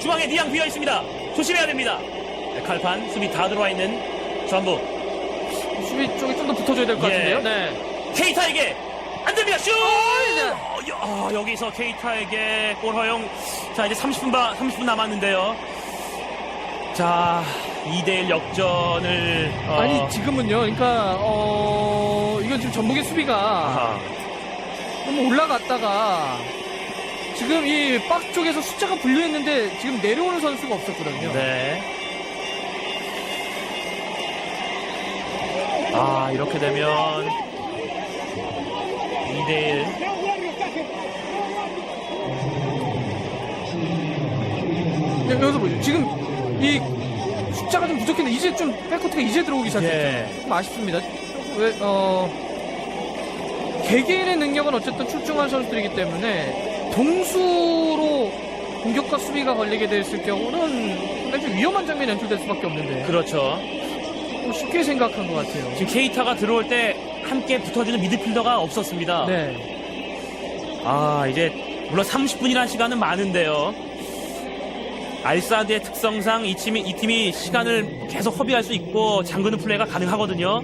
중앙에 니앙 비어 있습니다. 조심해야 됩니다. 네, 칼판 수비 다 들어와 있는 전부. 수비 쪽에 좀더 붙어줘야 될 것 예. 같은데요. 네. 케이타에게 안 됩니다. 슛! 어, 여- 아, 여기서 케이타에게 골 허용. 자, 이제 30분 바, 30분 남았는데요. 자, 2대1 역전을 어, 아니 지금은요. 그러니까 어 이건 지금 전북의 수비가 아하. 너무 올라갔다가 지금 이 박스 쪽에서 숫자가 분류했는데 지금 내려오는 선수가 없었거든요. 네. 아, 이렇게 되면 2대1 네, 여기서 보죠. 지금 이 숫자가 좀 부족했는데 이제 좀 백코트가 이제 들어오기 시작했죠. 예. 조금 아쉽습니다. 왜, 어, 개개인의 능력은 어쨌든 출중한 선수들이기 때문에 동수로 공격과 수비가 걸리게 됐을 경우는 상당히 좀 위험한 장면이 연출될 수밖에 없는데 그렇죠. 좀 쉽게 생각한 것 같아요. 지금 케이타가 들어올 때 함께 붙어주는 미드필더가 없었습니다. 네. 아, 이제 물론 30분이라는 시간은 많은데요. 알사드의 특성상 이 팀이, 이 팀이 시간을 계속 허비할 수 있고 잠그는 플레이가 가능하거든요.